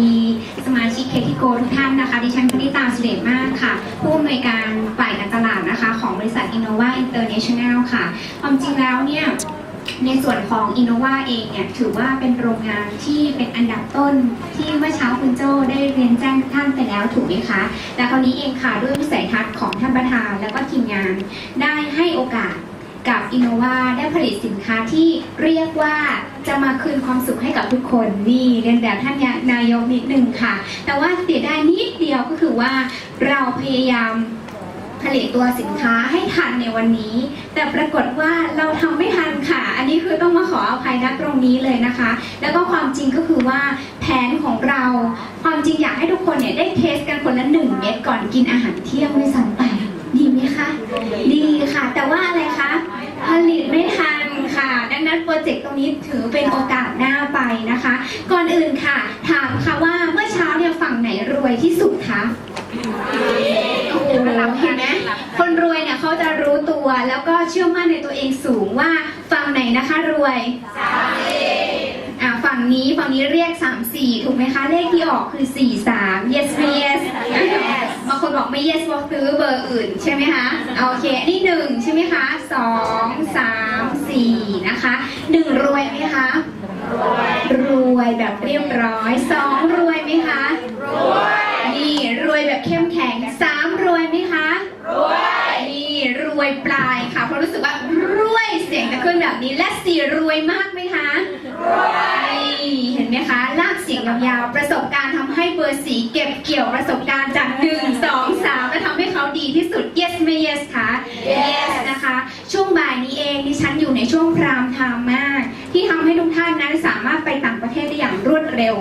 ดีสมาชิกเคทิโกทุกท่านนะคะ ดิฉันพนิตาสุเดชมากค่ะ ผู้อำนวยการฝ่ายการตลาดนะคะ ของบริษัท Innova International ค่ะ ความจริงแล้วเนี่ยในส่วนของ Innova เองเนี่ยถือว่าเป็นโรงงานที่เป็นอันดับต้นที่เมื่อเช้าคุณโจได้เรียนแจ้งท่านไปแล้วถูกไหมคะแต่คราวนี้เองค่ะด้วยวิสัยทัศน์ของท่านประธานและก็ทีมงานได้ให้โอกาส กับ Innova ได้ผลิตสินค้าที่เรียกว่าจะมาคืนความสุขให้กับทุกคนนี่เรียนแบบท่านนายกนิดนึงค่ะ แต่ว่าเสียดายนิดเดียวก็คือว่าเราพยายามผลิตตัวสินค้าให้ทันในวันนี้ แต่ปรากฏว่าเราทำไม่ทันค่ะ อันนี้คือต้องมาขออภัยณตรงนี้เลยนะคะ แล้วก็ความจริงก็คือว่าแผนของเรา ความจริงอยากให้ทุกคนเนี่ยได้เทสกันคนละหนึ่งเม็ดก่อนกินอาหารเที่ยงด้วยซ้ำไป ดีไหมคะ ดีค่ะ แต่ว่าอะไรคะ ผลิตไม่ทันค่ะ ดังนั้นโปรเจกต์ตรงนี้ถือเป็นโอกาสหน้าไปนะคะ ก่อนอื่นค่ะ ถามค่ะว่าเมื่อเช้าเนี่ยฝั่งไหนรวยที่สุดคะโอ้โหเห็นไหมคนรวยเนี่ยเขาจะรู้ตัวแล้วก็เชื่อมั่นในตัวเองสูงว่าฝั่งไหนนะคะรวยอ่าฝั่งนี้ฝั่งนี้เรียก 3 4 ถูกไหมคะ เลขที่ออกคือ 4 3 yes ไม่ yes บางคนบอกไม่ yes บอกซื้อเบอร์อื่นใช่ไหมคะโอเคอันนี้หนึ่งใช่ไหมคะสองสามสี่นะคะหนึ่งรวยไหมคะรวยแบบเรียบร้อยสองรวยไหมคะนี่ รวยแบบเข้มแข็งสามรวยไหมคะ รวยนี่รวยปลายค่ะ เพราะรู้สึกว่ารวยเสียงจะขึ้นแบบนี้ และสี่รวยมากไหมคะ รวยนี่เห็นไหมคะ ลากเสียงยาวๆ ประสบการณ์ทำให้เบอร์สีเก็บเกี่ยวประสบการณ์จากหนึ่งสองสามและทำให้ เร็ว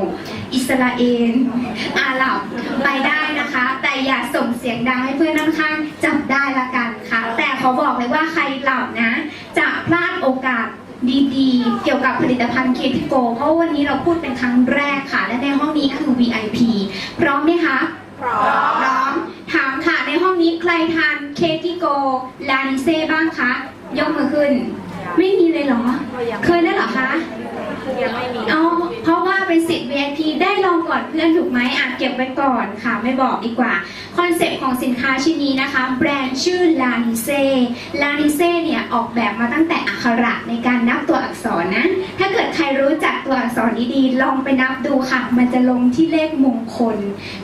อิสราเอลอาหรับไปได้นะคะ แต่อย่าส่งเสียงดังให้เพื่อนข้างๆจับได้ละกันค่ะ แต่ขอบอกเลยว่าใครหลับนะ จะพลาดโอกาสดีๆ เกี่ยวกับผลิตภัณฑ์เคทิโก เพราะวันนี้เราพูดเป็นครั้งแรกค่ะ และในห้องนี้คือ VIP พร้อมไหมคะ พร้อมพร้อมถามค่ะในห้องนี้ใครทานเคทิโก ลานิเซ่บ้างคะ ยกมือขึ้น ไม่มีเลยเหรอ เคยได้เหรอคะ ยังไม่มีอ๋อเพราะว่าเป็นสิทธิ์ VIP ได้ลองก่อนเพื่อนถูกไหมอะเก็บไว้ก่อนค่ะไม่บอกดีกว่า คอนเซ็ปต์ของสินค้าชิ้นนี้นะคะ แบรนด์ชื่อ l a n i s e l a n i s e เนี่ยออกแบบมาตั้งแต่อักขระในการนับตัวอักษรนะถ้าเกิดใครรู้จักตัวอักษรดีๆ ลองไปนับดูค่ะ มันจะลงที่เลขมงคล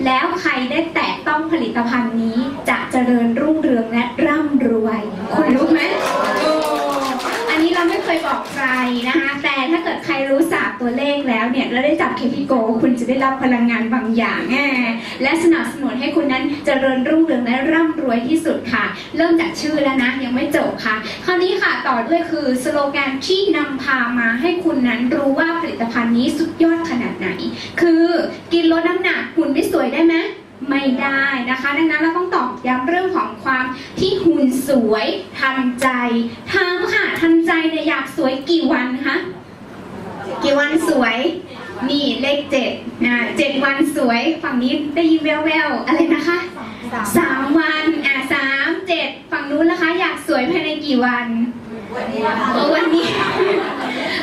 แล้วใครได้แตะต้องผลิตภัณฑ์นี้จะเจริญรุ่งเรืองและร่ำรวยคุณรู้ไหม เราไม่เคยบอกใครนะคะ แต่ถ้าเกิดใครรู้ศาสตร์ตัวเลขแล้วเนี่ยแล้วได้จับเคพิโก คุณจะได้รับพลังงานบางอย่างแน่และสนับสนุนให้คุณนั้นเจริญรุ่งเรืองและร่ำรวยที่สุดค่ะ เริ่มจากชื่อแล้วนะ ยังไม่จบค่ะ คราวนี้ค่ะต่อด้วยคือสโลแกนที่นำพามาให้คุณนั้นรู้ว่าผลิตภัณฑ์นี้สุดยอดขนาดไหน คือกินลดน้ำหนักหุ่นไม่สวยได้ไหม ไม่ได้นะคะ ดังนั้นเราต้องตอบย้ำเรื่องของความที่หุ่นสวยทันใจถามค่ะทันใจเนี่ยอยากสวยกี่วันคะกี่วันสวย นี่เลขเจ็ดนะเจ็ดวันสวย ฝั่งนี้ได้ยินแววๆอะไรนะคะสามวันอะสามเจ็ดฝั่งนู้นนะคะ อยากสวยภายในกี่วันเออวันนี้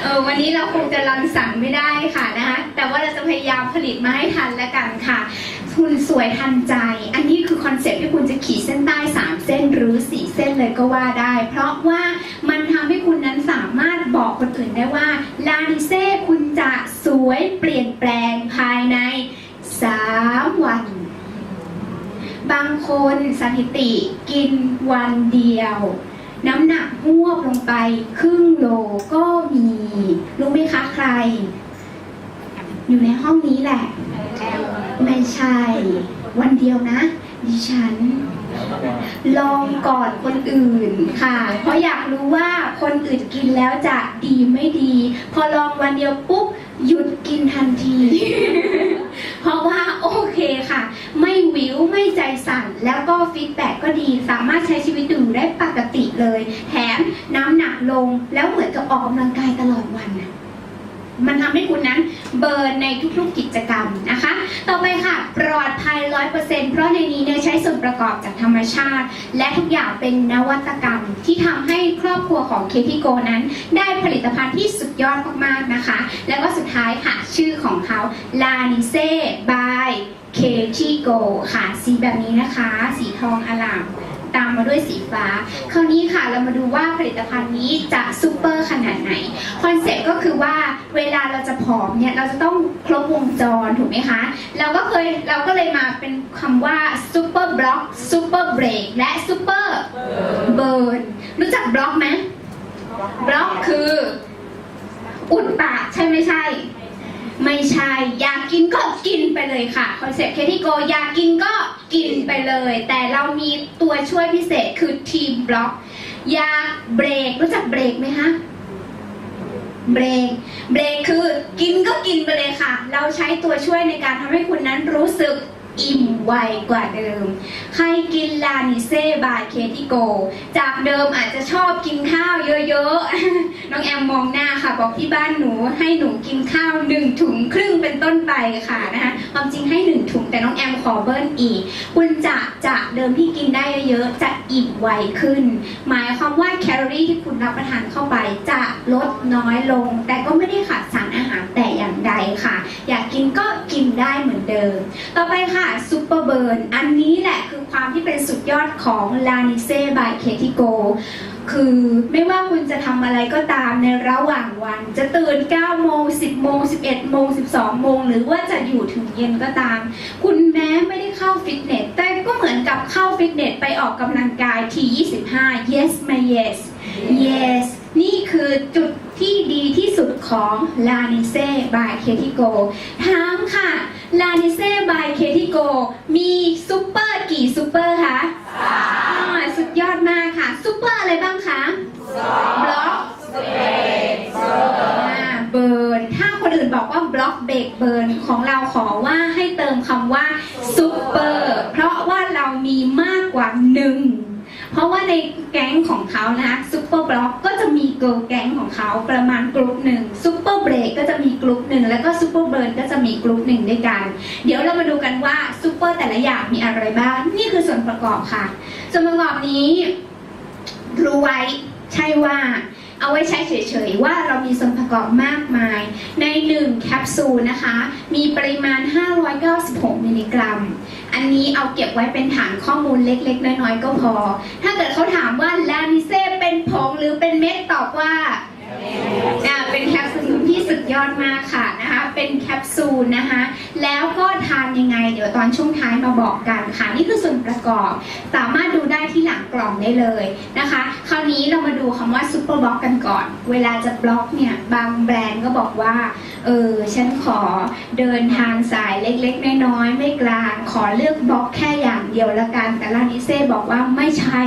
เออวันนี้เราคงจะรังสรรค์ไม่ได้ค่ะนะคะแต่ว่าเราจะพยายามผลิตมาให้ทันแล้วกันค่ะ คุณสวยทันใจ อันนี้คือคอนเซ็ปที่คุณจะขีดเส้นใต้ 3 เส้นหรือ 4 เส้นเลยก็ว่าได้ เพราะว่ามันทำให้คุณนั้นสามารถบอกคนอื่นได้ว่าลานิเซ่คุณจะสวยเปลี่ยนแปลงภายใน 3 วัน บางคนสถิติกินวันเดียวน้ำหนักหวบลงไปครึ่งโลก็มี รู้ไหมคะใคร อยู่ในห้องนี้แหละ ไม่ใช่ วันเดียวนะ ดิฉัน ลองก่อนคนอื่นค่ะ เพราะอยากรู้ว่าคนอื่นกินแล้วจะดีไม่ดี พอลองวันเดียวปุ๊บหยุดกินทันที เพราะว่าโอเคค่ะ ไม่วิวไม่ใจสั่น แล้วก็ฟีดแบ็กก็ดีสามารถใช้ชีวิตอยู่ได้ปกติเลย แถมน้ำหนักลงแล้วเหมือนกับออกกำลังกายตลอดวันน่ะ มันทำให้คุณนั้นเบิร์นในทุกๆกิจกรรมนะคะ ต่อไปค่ะ ปลอดภัย100%เพราะในนี้เนี่ยใช้ส่วนประกอบจากธรรมชาติ และทุกอย่างเป็นนวัตกรรมที่ทำให้ครอบครัวของเคที่โกนั้น ได้ผลิตภัณฑ์ที่สุดยอดมากๆนะคะ แล้วก็สุดท้ายค่ะ ชื่อของเขาลานิเซ่ by เคที่โกค่ะ สีแบบนี้นะคะ สีทองอลาม ตามมาด้วยสีฟ้า คราวนี้ค่ะเรามาดูว่าผลิตภัณฑ์นี้จะซูเปอร์ขนาดไหน คอนเซ็ปต์ก็คือว่าเวลาเราจะผอมเนี่ยเราจะต้องครบวงจรถูกไหมคะ เราก็เคยเราก็เลยมาเป็นคำว่าซูเปอร์บล็อกซูเปอร์เบรกและซูเปอร์เบิร์นรู้จักบล็อกไหมบล็อกคืออุดปากใช่ไม่ใช่ ไม่ใช่ อยากกินก็กินไปเลยค่ะคอนเซ็ปต์เคที่โกอยากกินก็กินไปเลย แต่เรามีตัวช่วยพิเศษคือทีมบล็อก อยากเบรกรู้จักเบรกไหมคะเบรก เบรกคือกินก็กินไปเลยค่ะ เราใช้ตัวช่วยในการทำให้คุณนั้นรู้สึก อิ่มไวกว่าเดิม ใครกินลานิเซ่บายเคทิโก จากเดิมอาจจะชอบกินข้าวเยอะๆ น้องแอมมองหน้าค่ะ บอกที่บ้านหนูให้หนูกินข้าวหนึ่งถุงครึ่งเป็นต้นไปค่ะนะคะความจริงให้หนึ่งถุงแต่น้องแอมขอเบิ้ลอีก คุณจะจากเดิมที่กินได้เยอะๆ จะอิ่มไวขึ้น หมายความว่าแคลอรี่ที่คุณรับประทานเข้าไปจะลดน้อยลง แต่ก็ไม่ได้ขาดสารอาหารแต่อย่างใดค่ะ อยากกินก็กินได้เหมือนเดิม ต่อไปค่ะซูเปอร์เบิร์นอันนี้แหละคือความที่เป็นสุดยอดของลานิเซ่บายเคทิโกคือไม่ว่าคุณจะทำอะไรก็ตามในระหว่างวัน จะตื่น 9 โมง 10 โมง 11 โมง 12 โมง หรือว่าจะอยู่ถึงเย็นก็ตาม คุณแม้ไม่ได้เข้าฟิตเนส แต่ก็เหมือนกับเข้าฟิตเนส ไปออกกำลังกายที 25 yes my yes yes นี่คือจุดที่ดีที่สุดของ l a n i s e by k e t i g o ถามค่ะ l a n i s e by k e t i g o มีซูเปอร์กี่ซูเปอร์คะสุดยอดมากค่ะซูเปอร์อะไรบ้างคะบล็อกเบิร์นถ้าคนอื่นบอกว่าบล็อกเบรกเบิร์นของเราขอว่าให้เติมคำว่าซูเปอร์เพราะว่าเรามีมากกว่าหนึ่ง เพราะว่าในแก๊งของเขานะคะซูเปอร์บล็อกก็จะมีเกิร์ลแก๊งของเขาประมาณกลุ่มหนึ่งซูเปอร์เบรกก็จะมีกลุ่มหนึ่งแล้วก็ซูเปอร์เบิร์นก็จะมีกลุ่มหนึ่งด้วยกัน เดี๋ยวเรามาดูกันว่าซูเปอร์แต่ละอย่างมีอะไรบ้าง นี่คือส่วนประกอบค่ะ ส่วนประกอบนี้รู้ไว้ใช่ว่า เอาไว้ใช้เฉยๆว่าเรามีส่วนประกอบมากมาย ใน 1 แคปซูลนะคะ มีปริมาณ 596 มิลลิกรัม อันนี้เอาเก็บไว้เป็นฐานข้อมูลเล็กๆ น้อยๆ ก็พอ ถ้าเกิดเขาถามว่าลามิเซ่เป็นผงหรือเป็นเม็ดตอบว่าอ่าเป็นแคปซูล ที่สุดยอดมากค่ะนะคะ เป็นแคปซูลนะคะ แล้วก็ทานยังไง เดี๋ยวตอนช่วงท้ายมาบอกกันค่ะ นี่คือส่วนประกอบ สามารถดูได้ที่หลังกล่องได้เลยนะคะ คราวนี้เรามาดูคำว่าซูเปอร์บล็อกกันก่อน เวลาจะบล็อกเนี่ย บางแบรนด์ก็บอกว่า เออ ฉันขอเดินทางสายเล็กๆ น้อยๆ ไม่กลาง ขอเลือกบล็อกแค่อย่างเดียวละกัน แต่ลานิเซ่บอกว่าไม่ใช่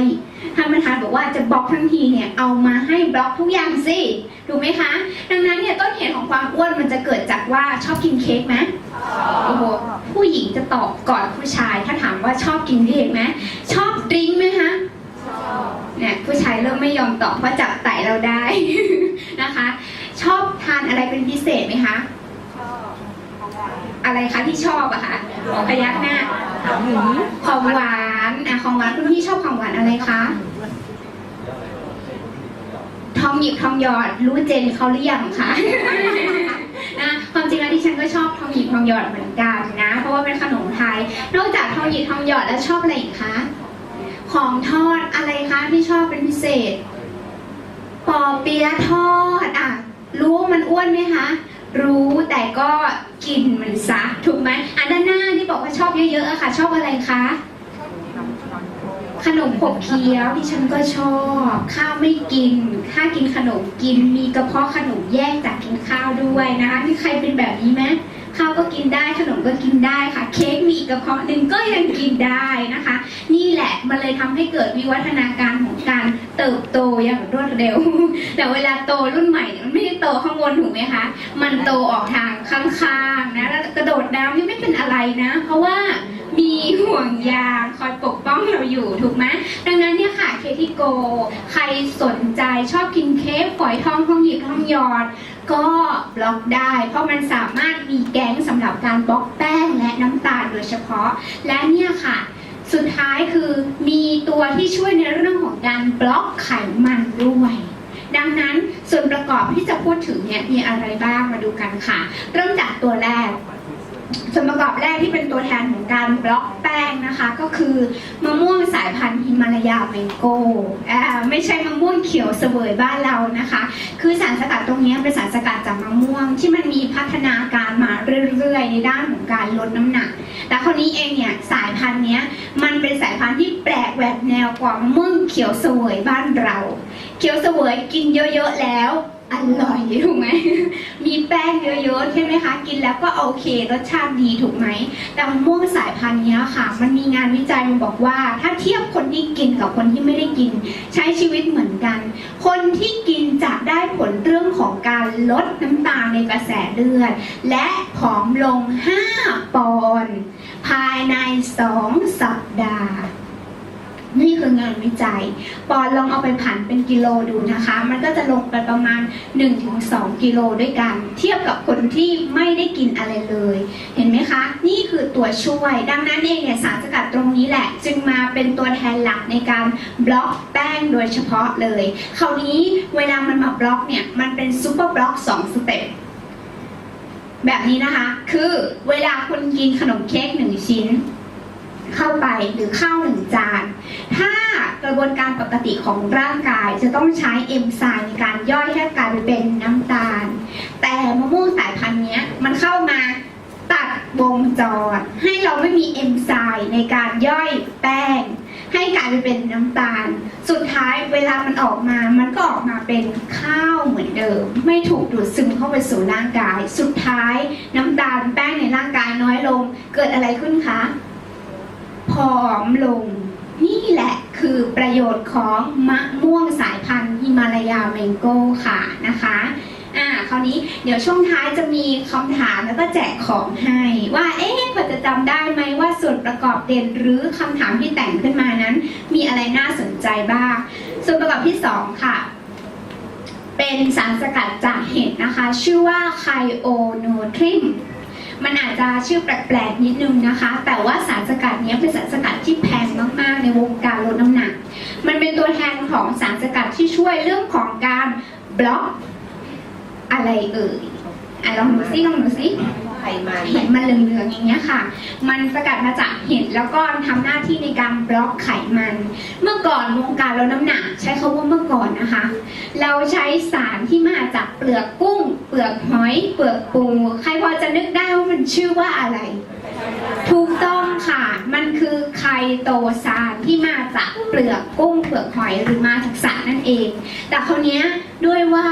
ท่านประธานบอกว่าจะบล็อกทั้งทีเนี่ยเอามาให้บล็อกทุกอย่างสิถูกไหมคะ ดังนั้นเนี่ยต้นเหตุของความอ้วนมันจะเกิดจากว่าชอบกินเค้กไหมโอ้โหผู้หญิงจะตอบก่อนผู้ชาย ถ้าถามว่าชอบกินเค้กไหมชอบดริงไหมคะเนี่ยผู้ชายเริ่มไม่ยอมตอบเพราะจับไตเราได้นะคะ ชอบทานอะไรเป็นพิเศษไหมคะ อะไรคะที่ชอบอะคะขอพยักหน้าของหวานอะของหวานคุณพี่ชอบของหวานอะไรคะทองหยิบทองหยอดรู้เจนเขาหรือยังคะนะความจริงแล้วดิฉันก็ชอบทองหยิบทองหยอดเหมือนกันนะ เพราะว่าเป็นขนมไทย นอกจากทองหยิบทองหยอดแล้วชอบอะไรอีกคะของทอดอะไรคะที่ชอบเป็นพิเศษปอเปี๊ยะทอดอะรู้ว่ามันอ้วนไหมคะ รู้แต่ก็กินมันซะถูกไหมอันด้านหน้าที่บอกว่าชอบเยอะๆอะค่ะ ชอบอะไรคะ ขนมขบเคี้ยวที่ฉันก็ชอบ ข้าวไม่กิน ถ้ากินขนมกินมีกระเพาะขนมแยกจากกินข้าวด้วยนะคะมีใครเป็นแบบนี้ไหม ข้าวก็กินได้ขนมก็กินได้ค่ะ เค้กมีอีกกระเพาะหนึ่งก็ยังกินได้นะคะ นี่แหละมันเลยทำให้เกิดวิวัฒนาการของการเติบโตอย่างรวดเร็ว แต่เวลาโตรุ่นใหม่มันไม่ได้โตข้างบนถูกไหมคะ มันโตออกทางข้างๆนะแล้วกระโดดน้ำนี่ไม่เป็นอะไรนะ เพราะว่ามีห่วงยางคอยปกป้องเราอยู่ถูกไหมดังนั้นเนี่ยค่ะเคที่โก ใครสนใจชอบกินเค้กฝอยทองทองหยิบทองหยอด ก็บล็อกได้ เพราะมันสามารถมีแก๊งสำหรับการบล็อกแป้งและน้ำตาลโดยเฉพาะ และเนี่ยค่ะสุดท้ายคือมีตัวที่ช่วยในเรื่องของการบล็อกไขมันด้วย ดังนั้นส่วนประกอบที่จะพูดถึงเนี่ยมีอะไรบ้างมาดูกันค่ะ เริ่มจากตัวแรก ส่วนประกอบแรกที่เป็นตัวแทนของการบล็อกแป้งนะคะ ก็คือมะม่วงสายพันธุ์ฮิมาลายาแมงโก้ไม่ใช่มะม่วงเขียวเสวยบ้านเรานะคะ คือสารสกัดตรงนี้เป็นสารสกัดจากมะม่วงที่มันมีพัฒนาการมาเรื่อยๆ ในด้านของการลดน้ำหนัก แต่คนนี้เองเนี่ยสายพันธุ์นี้มันเป็นสายพันธุ์ที่แปลกแหวกแนวกว่ามะม่วงเขียวเสวยบ้านเรา เขียวเสวยกินเยอะๆแล้ว อร่อยถูกไหม มีแป้งเยอะๆใช่ไหมคะ กินแล้วก็โอเค รสชาติดีถูกไหม แต่มะม่วงสายพันธุ์นี้ค่ะ มันมีงานวิจัยมันบอกว่า ถ้าเทียบคนที่กินกับคนที่ไม่ได้กิน ใช้ชีวิตเหมือนกัน คนที่กินจะได้ผลเรื่องของการลดน้ำตาลในกระแสเลือด และผอมลง 5 ปอนด์ภายใน 2 สัปดาห์ นี่คืองานวิจัย ปอนลองเอาไปผันเป็นกิโลดูนะคะ มันก็จะลงไปประมาณ 1-2 กิโลด้วยกัน เทียบกับคนที่ไม่ได้กินอะไรเลย เห็นไหมคะ นี่คือตัวช่วย ดังนั้นเองเนี่ยสารสกัดตรงนี้แหละ จึงมาเป็นตัวแทนหลักในการบล็อกแป้งโดยเฉพาะเลย คราวนี้เวลามันมาบล็อกเนี่ย มันเป็นซูเปอร์บล็อก2สเต็ปแบบนี้นะคะ คือเวลาคุณกินขนมเค้กหนึ่งชิ้น เข้าไปหรือข้าวหนึ่งจาน ถ้ากระบวนการปกติของร่างกายจะต้องใช้เอนไซม์ในการย่อยให้กลายไปเป็นน้ำตาล แต่มะม่วงสายพันธุ์นี้มันเข้ามาตัดวงจร ให้เราไม่มีเอนไซม์ในการย่อยแป้ง ให้กลายไปเป็นน้ำตาล สุดท้ายเวลามันออกมา มันก็ออกมาเป็นข้าวเหมือนเดิม ไม่ถูกดูดซึมเข้าไปสู่ร่างกาย สุดท้ายน้ำตาลแป้งในร่างกายน้อยลง เกิดอะไรขึ้นคะ ผอมลง นี่แหละคือประโยชน์ของมะม่วงสายพันธุ์ฮิมาลายาแมงโก้ค่ะนะคะอ่าคราวนี้เดี๋ยวช่วงท้ายจะมีคำถามแล้วก็แจกของให้ว่าเอ๊ะพอจะจำได้ไหมว่าส่วนประกอบเด่นหรือคำถามที่แต่งขึ้นมานั้น มีอะไรน่าสนใจบ้าง ส่วนประกอบที่สองค่ะ เป็นสารสกัดจากเห็ดนะคะ ชื่อว่าไคโอโนทริม มันอาจจะชื่อแปลกๆนิดนึงนะคะ แต่ว่าสารสกัดนี้เป็นสารสกัดที่แพงมากๆ ในวงการลดน้ำหนัก มันเป็นตัวแทนของสารสกัดที่ช่วยเรื่องของการบล็อกอะไรเอ่ยอะลองดูซิลองดูซิ มันเห็นมันเหลืองๆอย่างเงี้ยค่ะ มันสกัดมาจากเห็ดแล้วก็ทำหน้าที่ในการบล็อกไขมัน เมื่อก่อนวงการลดน้ำหนัก ใช้คาว่าเมื่อก่อนนะคะ เราใช้สารที่มาจากเปลือกกุ้ง เปลือกหอย เปลือกปู ใครพอจะนึกได้ว่ามันชื่อว่าอะไร ถูกต้องค่ะ มันคือไคโตซานที่มาจากเปลือกกุ้งเปลือกหอยหรือมาจากสัตว์นั่นเอง แต่คราวนี้ด้วยว่า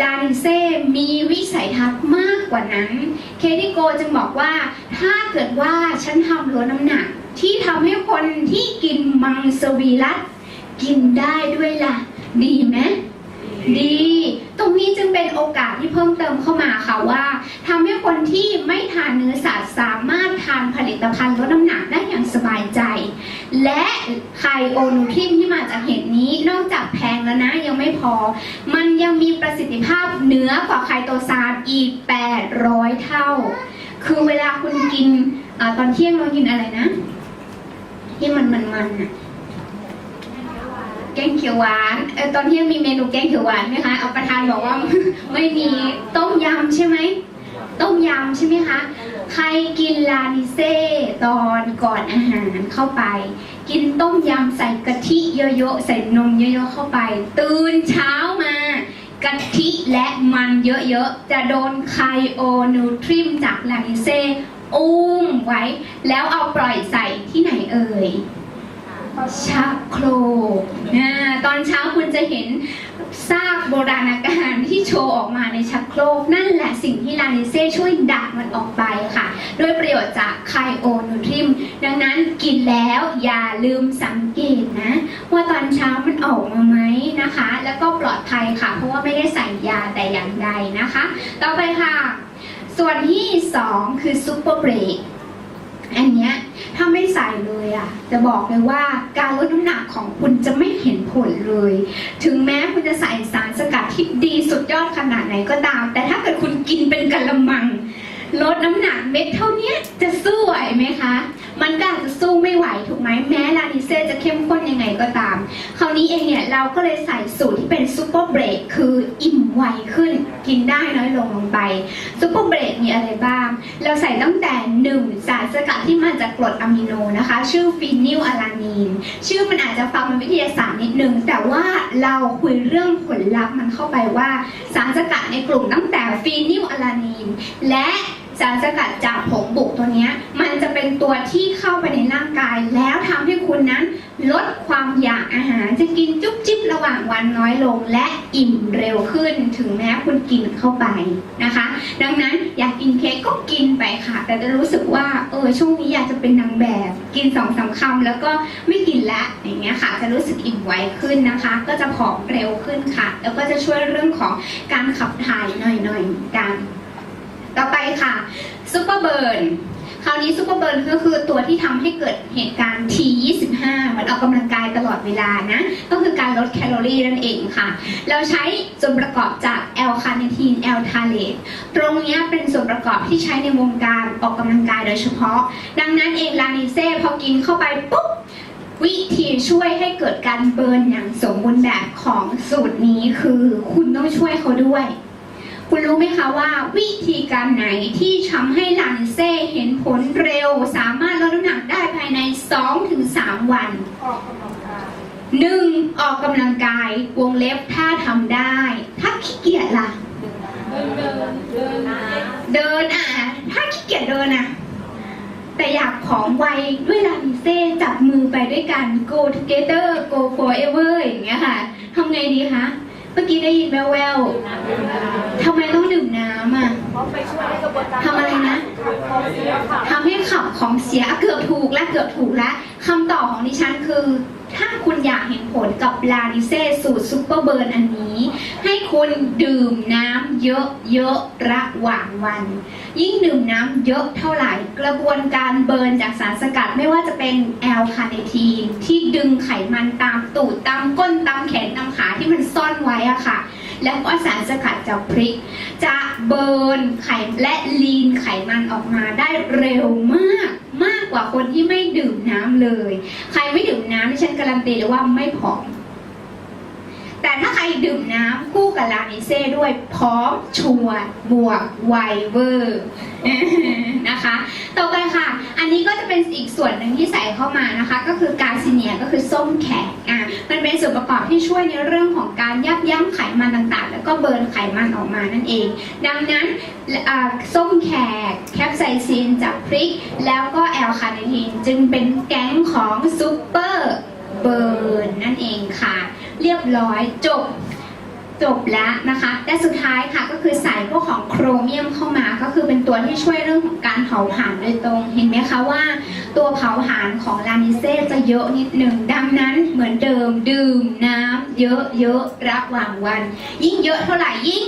ลาลิเซ่มีวิสัยทัศน์มากกว่านั้น เคดิโกจึงบอกว่า ถ้าเกิดว่าฉันทำลดน้ำหนัก ที่ทำให้คนที่กินมังสวิรัตกินได้ด้วยล่ะ ดีไหมดี ตรงนี้จึงเป็นโอกาสที่เพิ่มเติมเข้ามาค่ะว่าทำให้คนที่ไม่ทานเนื้อสัตว์สามารถทานผลิตภัณฑ์ลดน้ำหนักได้อย่างสบายใจ และไคโอนูทิมที่มาจากเห็ดนี้นอกจากแพงแล้วนะยังไม่พอ มันยังมีประสิทธิภาพเหนือกว่าไคโตซานอีก 800 เท่า คือเวลาคุณกินอตอนเที่ยงเรากินอะไรนะ ที่มันมันมันอะ แกงเขียวหวานเออตอนเที่ยงมีเมนูแกงเขียวหวานไหมคะเอาประธานบอกว่า ไม่มีต้มยำใช่ไหมต้มยำใช่ไหมคะ ใครกินลานิเซ่ตอนก่อนอาหารเข้าไป กินต้มยำใส่กะทิเยอะๆใส่นมเยอะๆเข้าไป ตื่นเช้ามากะทิและมันเยอะๆ จะโดนไคโอนูทริมจากลานิเซ่อุ้มไว้ แล้วเอาปล่อยใส่ที่ไหนเอ่ย ชักโครกตอนเช้าคุณจะเห็นซากโบราณการที่โชว์ออกมาในชักโครก นั่นแหละสิ่งที่ลานิเซ่ช่วยดักมันออกไปค่ะ ด้วยประโยชน์จากไคโอนูทริม ดังนั้นกินแล้วอย่าลืมสังเกตนะ ว่าตอนเช้ามันออกมาไหมนะคะ แล้วก็ปลอดภัยค่ะ เพราะว่าไม่ได้ใส่ยาแต่อย่างใดนะคะ ต่อไปค่ะ ส่วนที่ 2 คือซูเปอร์เบรก อันเนี้ยถ้าไม่ใส่เลยอะจะบอกเลยว่าการลดน้ำหนักของคุณจะไม่เห็นผลเลย ถึงแม้คุณจะใส่สารสกัดที่ดีสุดยอดขนาดไหนก็ตาม แต่ถ้าเกิดคุณกินเป็นกะละมัง ลดน้ำหนักเม็ดเท่านี้จะสู้ไหวไหมคะ มันก็อาจจะสู้ไม่ไหวถูกไหมแม้ลานิเซ่จะเข้มข้นยังไงก็ตาม คราวนี้เองเนี่ยเราก็เลยใส่สูตรที่เป็นซูเปอร์เบรกคืออิ่มไวขึ้นกินได้น้อยลงลงไปซูเปอร์เบรกมีอะไรบ้าง เราใส่ตั้งแต่หนึ่งสารสกัดที่มาจากกรดอะมิโนนะคะ ชื่อฟีนิลอะลานีน ชื่อมันอาจจะฟังเป็นวิทยาศาสตร์นิดนึง แต่ว่าเราคุยเรื่องผลลัพธ์มันเข้าไปว่า สารสกัดในกลุ่มตั้งแต่ฟีนิลอะลานีนและ สารสกัดจากผงบุกตัวนี้มันจะเป็นตัวที่เข้าไปในร่างกาย แล้วทำให้คุณนั้นลดความอยากอาหาร จะกินจุ๊บจิ๊บระหว่างวันน้อยลง และอิ่มเร็วขึ้น ถึงแม้คุณกินเข้าไปนะคะ ดังนั้นอยากกินเค้กก็กินไปค่ะ แต่จะรู้สึกว่าเออช่วงนี้อยากจะเป็นนางแบบ กินสองสามคำแล้วก็ไม่กินละอย่างเงี้ยค่ะ จะรู้สึกอิ่มไวขึ้นนะคะ ก็จะผอมเร็วขึ้นค่ะ แล้วก็จะช่วยเรื่องของการขับถ่ายหน่อยๆกัน ต่อไปค่ะซูเปอร์เบิร์นคราวนี้ซูเปอร์เบิร์นก็คือตัวที่ทำให้เกิดเหตุการณ์ T25 เหมือนออกกำลังกายตลอดเวลานะ ก็คือการลดแคลอรี่นั่นเองค่ะ เราใช้ส่วนประกอบจากแอลคาเนทีนแอลทาเลตตรงนี้เป็นส่วนประกอบที่ใช้ในวงการออกกำลังกายโดยเฉพาะ ดังนั้นเองลานิเซ่พอกินเข้าไปปุ๊บวิธีช่วยให้เกิดการเบิร์นอย่างสมบูรณ์แบบของสูตรนี้คือคุณต้องช่วยเขาด้วย คุณรู้ไหมคะว่าวิธีการไหนที่ทำให้ลันเซ่เห็นผลเร็ว สามารถลดน้ำหนักได้ภายใน 2-3 วันออกกำลังกาย 1. ออกกำลังกายวงเล็บถ้าทำได้ ถ้าขี้เกียจล่ะ เดินเดินเดินนะเดินอะ ถ้าขี้เกียจเดินอะ แต่อยากผอมไวด้วยลานิเซ่จับมือไปด้วยกัน go together go forever อย่างเงี้ยค่ะทำไงดีคะเมื่อกี้ได้ยินแววๆทำไมต้องดื่มน้ำอะทำอะไรนะทำให้ขับของเสียเกือบถูกและเกือบถูกแล้วคำตอบของดิฉันคือ ถ้าคุณอยากเห็นผลกับลาดิเซ่สูตรซุปเปอร์เบิร์นอันนี้ ให้คุณดื่มน้ำเยอะๆระหว่างวัน ยิ่งดื่มน้ำเยอะเท่าไหร่ กระบวนการเบิร์นจากสารสกัดไม่ว่าจะเป็นแอลคาเนทีนที่ดึงไขมันตามตูดตามก้นตามแขนตามขาที่มันซ่อนไว้อะค่ะ แล้วก็สารสกัดจากพริก จะเบิร์นไขและลีนไขมันออกมาได้เร็วมาก มากกว่าคนที่ไม่ดื่มน้ำเลย ใครไม่ดื่มน้ำดิฉันการันตีเลยว่าไม่ผอม แต่ถ้าใครดื่มน้ำคู่กับลานิเซ่ด้วยพร้อมชัวร์บวกไวเวอร์นะคะ ต่อไปค่ะ อันนี้ก็จะเป็นอีกส่วนหนึ่งที่ใส่เข้ามานะคะ ก็คือกาซิเนียก็คือส้มแขกอะมันเป็นส่วนประกอบที่ช่วยในเรื่องของการยับยั้งไขมันต่างๆ แล้วก็เบิร์นไขมันออกมานั่นเอง ดังนั้นส้มแขกแคปไซซินจากพริก แล้วก็แอลคาเนทีนจึงเป็นแก๊งของซูเปอร์เบิร์นนั่นเองค่ะ เรียบร้อยจบ จบแล้วนะคะและสุดท้ายค่ะก็คือใส่พวกของโครเมียมเข้ามา ก็คือเป็นตัวที่ช่วยเรื่องของการเผาผลาญโดยตรง เห็นไหมคะว่า ตัวเผาผลาญของลานิเซ่จะเยอะนิดหนึ่งดังนั้นเหมือนเดิมดื่มน้ำเยอะๆระหว่างวัน ยิ่งเยอะเท่าไหร่ยิ่ง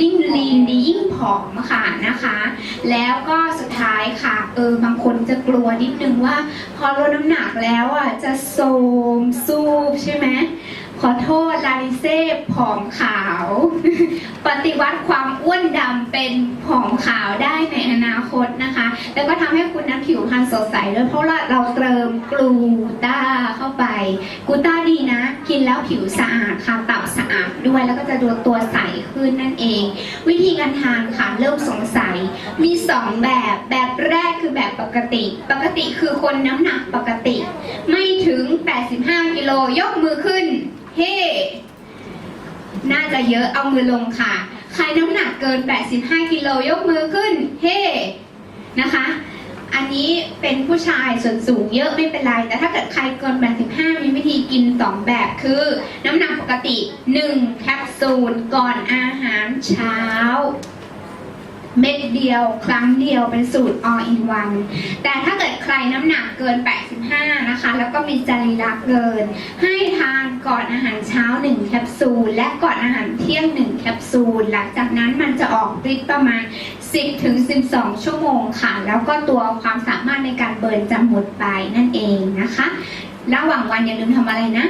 ยิ่งลีนดียิ่งผอมค่ะนะคะ แล้วก็สุดท้ายค่ะเออบางคนจะกลัวนิดนึงว่า พอลดน้ำหนักแล้วอะจะโทมซูบใช่ไหม อโทษลาลิเซ่ผอมขาว ปฏิวัติความอ้วนดำเป็นผอมขาวได้ในอนาคตนะคะ แล้วก็ทำให้คุณนั้นผิวพรรณสดใสด้วยเพราะว่าเราเติมกลูต้าเข้าไปกลูต้าดีนะ กินแล้วผิวสะอาดค่ะตับสะอาดด้วยแล้วก็จะดูตัวใสขึ้นนั่นเอง วิธีการทานค่ะเริ่มสงสัย มีสองแบบแบบแรกคือแบบปกติ ปกติคือคนน้ำหนักปกติ ไม่ถึง 85กิโลยกมือขึ้นเฮ้ น่าจะเยอะเอามือลงค่ะ ใครน้ำหนักเกิน 85 กิโลยกมือขึ้น เฮ้ นะคะ อันนี้เป็นผู้ชายส่วนสูงเยอะไม่เป็นไร แต่ถ้าเกิดใครเกิน 85 มีวิธีกิน 2 แบบคือ น้ำหนักปกติ 1 แคปซูลก่อนอาหารเช้า เม็ดเดียวครั้งเดียวเป็นสูตร all in one แต่ถ้าเกิดใครน้ำหนักเกิน 85 นะคะ แล้วก็มีจริระเกิน ให้ทานก่อนอาหารเช้า 1 แคปซูล และก่อนอาหารเที่ยง 1 แคปซูล หลังจากนั้นมันจะออกฤทธิ์ประมาณ 10ถึง12 ชั่วโมงค่ะ แล้วก็ตัวความสามารถในการเบิร์นจะหมดไปนั่นเองนะคะ ระหว่างวันอย่าลืมทำอะไรนะ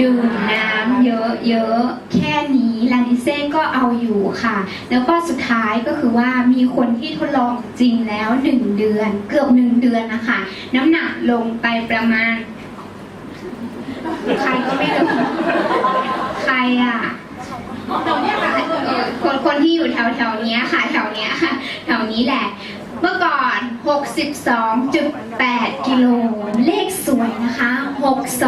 ดื่มน้ำเยอะๆ แค่นี้ลานิเซ่ก็เอาอยู่ค่ะ แล้วก็สุดท้ายก็คือว่ามีคนที่ทดลองจริงแล้ว 1 เดือน เกือบ 1 เดือนนะคะ น้ำหนักลงไปประมาณ ใครก็ไม่รู้ใครอะเออคนคนที่อยู่แถวแถวๆนี้ค่ะ แถวเนี้ยค่ะ แถวนี้แหละ เมื่อก่อน 62.8 กิโล เลขสวยนะคะ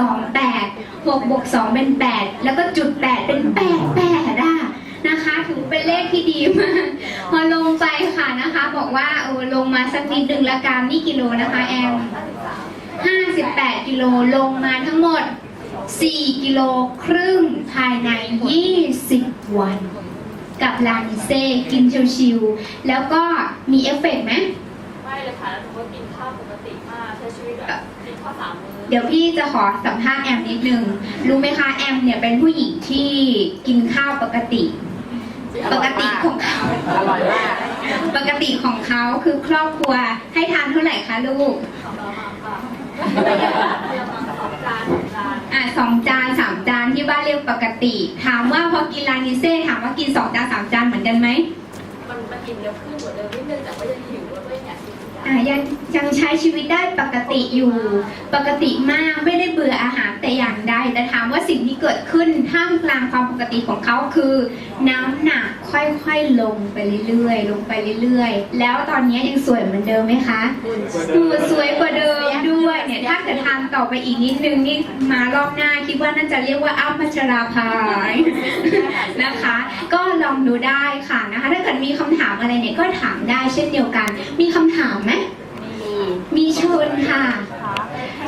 628 6บวก2เป็น 8 แล้วก็จุด 8 เป็น 8 8อะนะคะ ถือเป็นเลขที่ดีมาก พอลงไปค่ะนะคะ บอกว่าเออลงมาสักนิดหนึ่งละกันนี่กิโลนะคะแอม58 กิโลลงมาทั้งหมด 4 กิโลครึ่งภายใน 20 วัน กับลานิเซ่กินชิวๆแล้วก็มีเอฟเฟกต์ไหมไม่เลยค่ะแล้วหนูก็กิน เดี๋ยวพี่จะขอสัมภาษณ์แอมนิดนึง รู้ไหมคะแอมเนี่ยเป็นผู้หญิงที่กินข้าวปกติ ปกติของเขา อร่อยมากปกติของเขาคือครอบครัวให้ทานเท่าไหร่คะลูกเรียกมาสองจานสองจานอะสองจานสามจานที่บ้านเรียกปกติ ถามว่าพอกินลานิเซ่ถามว่ากินสองจานสามจานเหมือนกันไหม มันมันกินเร็วขึ้นกว่าเดิมนิดนึงแต่ก็ยังหิวแล้วก็ยัง อยากกินอีกอย่างอะยังยังใช้ชีวิตได้ปกติอยู่ ปกติมากไม่ได้เบื่ออาหารแต่อย่างใดแต่ถามว่าสิ่งที่เกิดขึ้นท่ามกลางความปกติของเขาคือ น้ำหนักค่อยๆลงไปเรื่อยๆ ลงไปเรื่อยๆ แล้วตอนนี้ยังสวยเหมือนเดิมไหมคะดูสวยกว่าเดิมด้วยเนี่ยถ้าเกิดทานต่อไปอีกนิดนึงนี่มารอบหน้าคิดว่าน่าจะเรียกว่าอ้ำพัชราภานะคะ ก็ลองดูได้ค่ะนะคะ ถ้าเกิดมีคำถามอะไรเนี่ยก็ถามได้เช่นเดียวกัน มีคำถามไหม มีเชิญค่ะ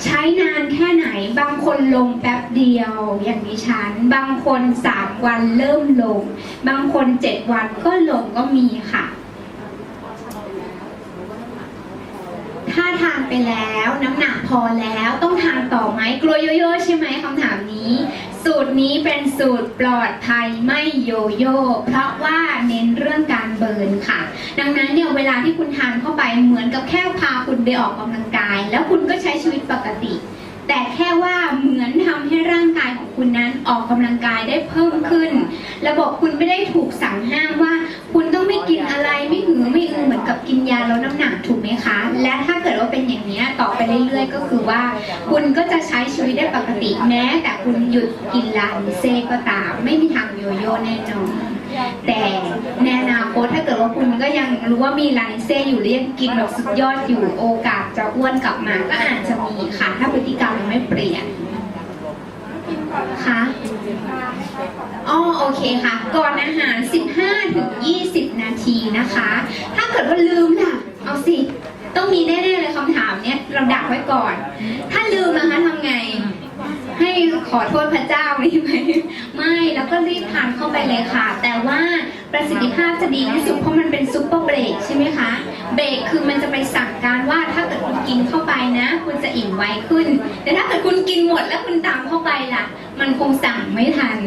ใช้นานแค่ไหน บางคนลงแป๊บเดียว อย่างดิฉัน บางคนสามวันเริ่มลง บางคนเจ็ดวันก็ลงก็มีค่ะ ถ้าทานไปแล้วน้ำหนักพอแล้วต้องทานต่อไหมกลัวโยโย่ใช่ไหมคำถามนี้ สูตรนี้เป็นสูตรปลอดภัยไม่โยโย่เพราะว่าเน้นเรื่องการเบิร์นค่ะ ดังนั้นเนี่ยเวลาที่คุณทานเข้าไปเหมือนกับแค่พาคุณไปออกกำลังกาย แล้วคุณก็ใช้ชีวิตปกติ แต่แค่ว่าเหมือนทำให้ร่างกายของคุณนั้นออกกำลังกายได้เพิ่มขึ้น ระบบคุณไม่ได้ถูกสั่งห้ามว่า คุณต้องไม่กินอะไรไม่หือไม่อือเหมือนกับกินยาลดน้ำหนักถูกไหมคะ และถ้าเกิดว่าเป็นอย่างนี้ต่อไปเรื่อยๆ ก็คือว่า คุณก็จะใช้ชีวิตได้ปกติแม้ แต่คุณหยุดกินลานเซก็ตาม ไม่มีทางโยโย่แน่นอน แต่ในอนาคตถ้าเกิดว่าคุณก็ยังรู้ว่ามีลานิเซ่อยู่หรือยังกินแบบสุดยอดอยู่โอกาสจะอ้วนกลับมาก็อาจจะมีค่ะ ถ้าพฤติกรรมยังไม่เปลี่ยนค่ะอ๋อโอเคค่ะ ก่อนอาหาร 15ถึง20 นาทีนะคะ ถ้าเกิดว่าลืมล่ะ เอาสิ ต้องมีแน่ๆเลยคำถามเนี้ยเราดักไว้ก่อน ถ้าลืมนะคะ ขอโทษพระเจ้าไม่ไหมไม่แล้วก็รีบทานเข้าไปเลยค่ะ แต่ว่าประสิทธิภาพจะดีที่สุดเพราะมันเป็นซุปเปอร์เบรกใช่ไหมคะเบรกคือมันจะไปสั่งการว่าถ้าเกิดคุณกินเข้าไปนะ คุณจะอิ่มไวขึ้น แต่ถ้าเกิดคุณกินหมดแล้วคุณตามเข้าไปล่ะ มันคงสั่งไม่ทัน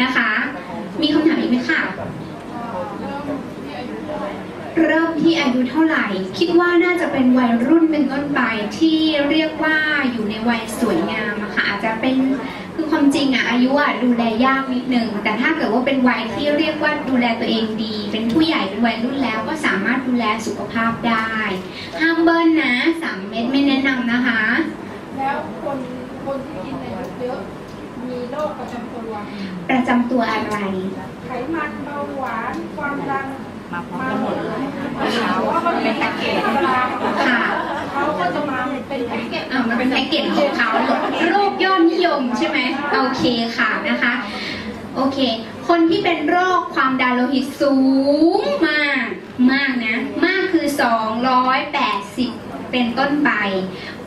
นะคะ มีคำถามอีกไหมคะ เริ่มที่อายุเท่าไหร่ คิดว่าน่าจะเป็นวัยรุ่นเป็นต้นไปที่เรียกว่าอยู่ในวัยสวยงามอะค่ะอาจจะเป็นคือความจริงอะอายุอะดูแลยากนิดนึงแต่ถ้าเกิดว่าเป็นวัยที่เรียกว่าดูแลตัวเองดี เป็นผู้ใหญ่เป็นวัยรุ่นแล้วก็สามารถดูแลสุขภาพได้ห้ามเบิ้ลนะสามเม็ดไม่แนะนำนะคะ แล้วคนคนที่กินอายุเยอะมีโรคประจำตัว ประจำตัวอะไร ไขมันเบาหวานความดัน มาพร้อมกันหมดเลยเขาว่าเขาเป็นแพ็กเกจเวลาค่ะเขาก็จะมาเป็นแพ็กเกจอ่ามันเป็นแพ็กเกจของเขาโรคยอดนิยมใช่ไหมโอเคค่ะนะคะ โอเค คนที่เป็นโรคความดันโลหิตสูงมากมากนะ มากคือ 280 เป็นต้นไป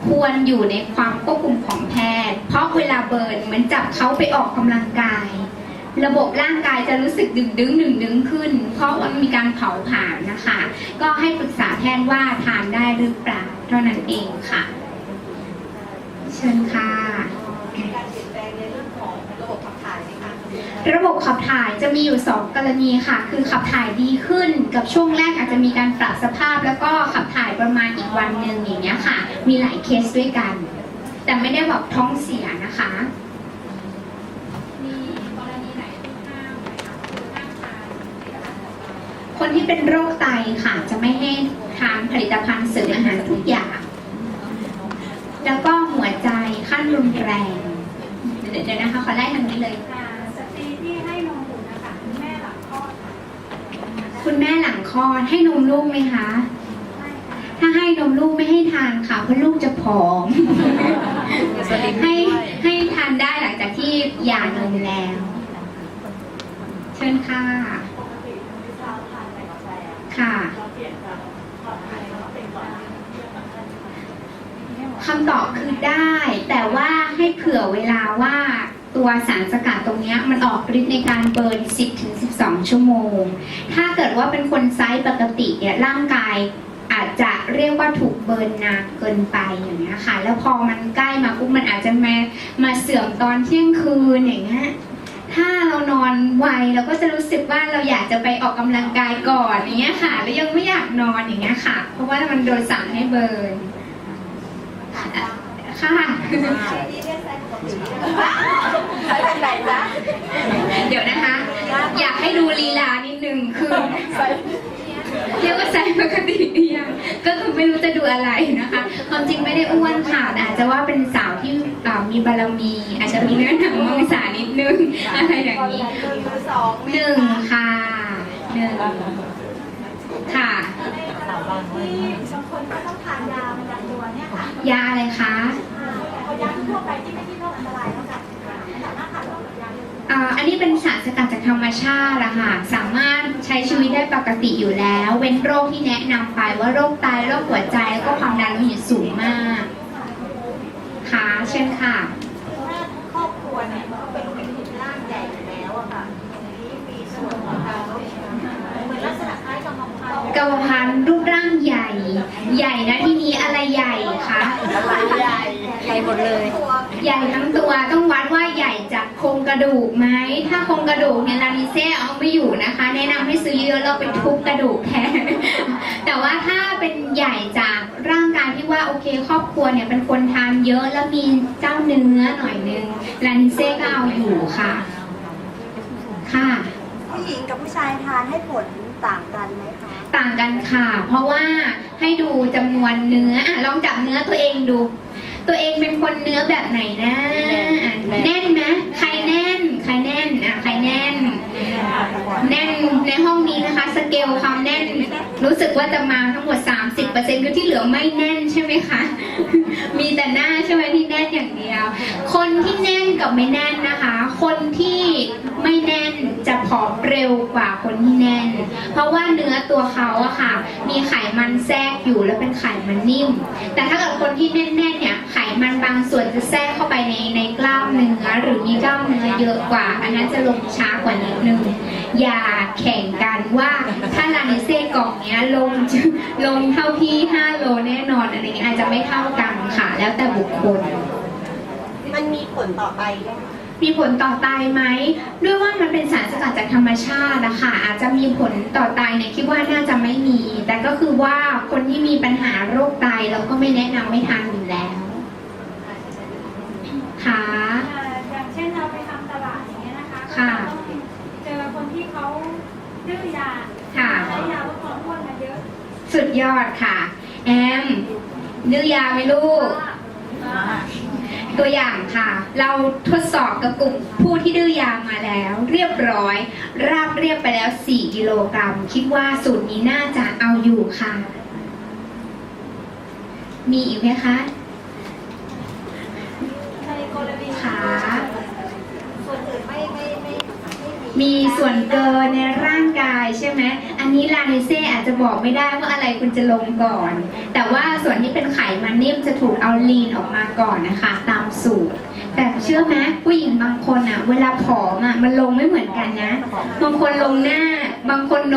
ควรอยู่ในความควบคุมของแพทย์ เพราะเวลาเบิร์นเหมือนจับเขาไปออกกำลังกาย ระบบร่างกายจะรู้สึกดึงดึงดึงดึงขึ้น เพราะมันมีการเผาผลาญนะคะ ก็ให้ปรึกษาแพทย์ว่าทานได้หรือเปล่าเท่านั้นเองค่ะ เชิญค่ะการเปลี่ยนแปลงในเรื่องของระบบขับถ่ายไหมคะระบบขับถ่ายจะมีอยู่ 2 กรณีค่ะ คือขับถ่ายดีขึ้นกับช่วงแรกอาจจะมีการปรับสภาพ แล้วก็ขับถ่ายประมาณอีกวันหนึ่งอย่างเงี้ยค่ะ มีหลายเคสด้วยกัน แต่ไม่ได้แบบท้องเสียนะคะ คนที่เป็นโรคไตค่ะ จะไม่ให้ทานผลิตภัณฑ์เสริมอาหารทุกอย่าง แล้วก็หัวใจขั้นรุนแรง เดี๋ยวเดี๋ยวนะคะขอไล่ทางนี้เลยอ่าสตรีที่ให้นมบุตรนะคะคุณแม่หลังคลอดค่ะคุณแม่หลังคลอดให้นมลูกไหมคะไม่ค่ะถ้าให้นมลูกไม่ให้ทานค่ะเพราะลูกจะผอม ให้ให้ทานได้หลังจากที่หย่านมแล้ว เชิญค่ะ ปกติมื้อเช้าทานแต่กาแฟ ค่ะคำตอบคือได้ แต่ว่าให้เผื่อเวลาว่าตัวสารสกัดตรงนี้มันออกฤทธิ์ในการเบิร์น 10-12 ชั่วโมง ถ้าเกิดว่าเป็นคนไซส์ปกติเนี่ยร่างกายอาจจะเรียกว่าถูกเบิร์นนานเกินไปอย่างเงี้ยค่ะ แล้วพอมันใกล้มาปุ๊บมันอาจจะมามาเสื่อมตอนเที่ยงคืนอย่างเงี้ย ถ้าเรานอนไวเราก็จะรู้สึกว่าเราอยากจะไปออกกำลังกายก่อนอย่างเงี้ยค่ะ แล้วยังไม่อยากนอนอย่างเงี้ยค่ะ เพราะว่ามันโดนสั่งให้เบิร์นค่ะใช้ดีเรียกไซส์ปกติใช้เป็นไหนจ๊ะเดี๋ยวนะคะ อยากให้ดูลีลานิดนึงคือ เรียกว่าไซส์ปกติหรือยังก็คือไม่รู้จะดูอะไรนะคะ ความจริงไม่ได้อ้วนค่ะแต่อาจจะว่าเป็นสาวที่อ่ามีบารมี อาจจะมีเนื้อหนังมังสานิดนึงอะไรอย่างนี้หนึ่งหรือสองหนึ่งค่ะหนึ่งค่ะที่บางคนก็ต้องทานยาประจำตัวเนี่ยค่ะยาอะไรคะเอายาทั่วไปที่ไม่ใช่ อื่นอ่าอันนี้เป็นสารสกัดจากธรรมชาติอะค่ะ สามารถใช้ชีวิตได้ปกติอยู่แล้ว เว้นโรคที่แนะนำไปว่าโรคไตโรคหัวใจแล้วก็ความดันโลหิตสูงมากค่ะเช่นค่ะ ถ้าครอบครัวเนี่ยมันก็เป็นเป็นร่างใหญ่อยู่แล้วอะค่ะทีนี้มีส่วนของการลดเหมือนลักษณะคล้ายกับมังคันกรรมพันธุ์รูปร่างใหญ่ ใหญ่นะที่นี้อะไรใหญ่คะ อะไรใหญ่ ใหญ่หมดเลยตัวใหญ่ทั้งตัวต้องวัดว่าใหญ่จากโครงกระดูกไหม ถ้าโครงกระดูกเนี่ยลานิเซ่เอาไม่อยู่นะคะ แนะนำให้ซื้อเยอะแล้วไปทุบกระดูกแทน แต่ว่าถ้าเป็นใหญ่จากร่างกายที่ว่าโอเค ครอบครัวเนี่ยเป็นคนทานเยอะแล้วมีเจ้าเนื้อหน่อยนึงลานิเซ่ก็เอาอยู่ค่ะ ค่ะ ผู้หญิงกับผู้ชายทานให้ผลต่างกันไหมคะ ต่างกันค่ะ เพราะว่าให้ดูจำนวนเนื้ออะลองจับเนื้อตัวเองดู ตัวเองเป็นคนเนื้อแบบไหนนะอะแน่นไหมใครแน่น ใครแน่นอะใครแน่น แน่นในห้องนี้นะคะ สเกลความแน่น รู้สึกว่าจะมาทั้งหมด 30%คือที่เหลือไม่แน่นใช่ไหมคะ มีแต่หน้าใช่ไหมที่แน่นอย่างเดียว คนที่แน่นกับไม่แน่นนะคะ คนที่ไม่แน่นจะผอมเร็วกว่าคนที่แน่น เพราะว่าเนื้อตัวเขาอะค่ะ มีไขมันแทรกอยู่แล้วเป็นไขมันนิ่ม แต่ถ้าเกิดคนที่แน่นๆเนี่ยไข มันบางส่วนจะแทรกเข้าไปในในกล้ามเนื้อหรือมีกล้ามเนื้อเยอะกว่า อันนั้นจะลงช้ากว่านิดนึงอย่าแข่งกันว่าถ้าลานิเซ่กล่องเนี้ยลงลงเท่าพี่5โลแน่นอนอะไรเงี้ยอาจจะไม่เท่ากันค่ะ แล้วแต่บุคคล มันมีผลต่อไปด้วยมีผลต่อไตไหมด้วยว่ามันเป็นสารสกัดจากธรรมชาตินะคะอาจจะมีผลต่อไตเนี่ยคิดว่าน่าจะไม่มี แต่ก็คือว่าคนที่มีปัญหาโรคไตเราก็ไม่แนะนำไม่ทานอยู่แล้ว ค่ะ อ่าอย่างเช่นเราไปทำตลาดอย่างเงี้ยนะคะ ค่ะ ก็ต้องเจอคนที่เขาดื้อยา ค่ะ ใช้ยาลดความอ้วนมาเยอะ สุดยอดค่ะ แอมดื้อยา ไหมลูก ตัวอย่างค่ะ เราทดสอบกับกลุ่มผู้ที่ดื้อยามาแล้ว เรียบร้อย ราบเรียบไปแล้ว 4 กิโลกรัม คิดว่าสูตรนี้น่าจะเอาอยู่ค่ะ มีอีกไหมคะในกรณีค่ะ ส่วนอื่นไม่ไม่ไม่ไม่มี มีส่วนเกินในร่างกายใช่ไหมอันนี้ลาเนเซ่อาจจะบอกไม่ได้ว่าอะไรคุณจะลงก่อน แต่ว่าส่วนที่เป็นไขมันนิ่มจะถูกเอาลีนออกมาก่อนนะคะ ตามสูตร แต่เชื่อไหมผู้หญิงบางคนอะเวลาผอมอะมันลงไม่เหมือนกันนะ บางคนลงหน้า บางคนลง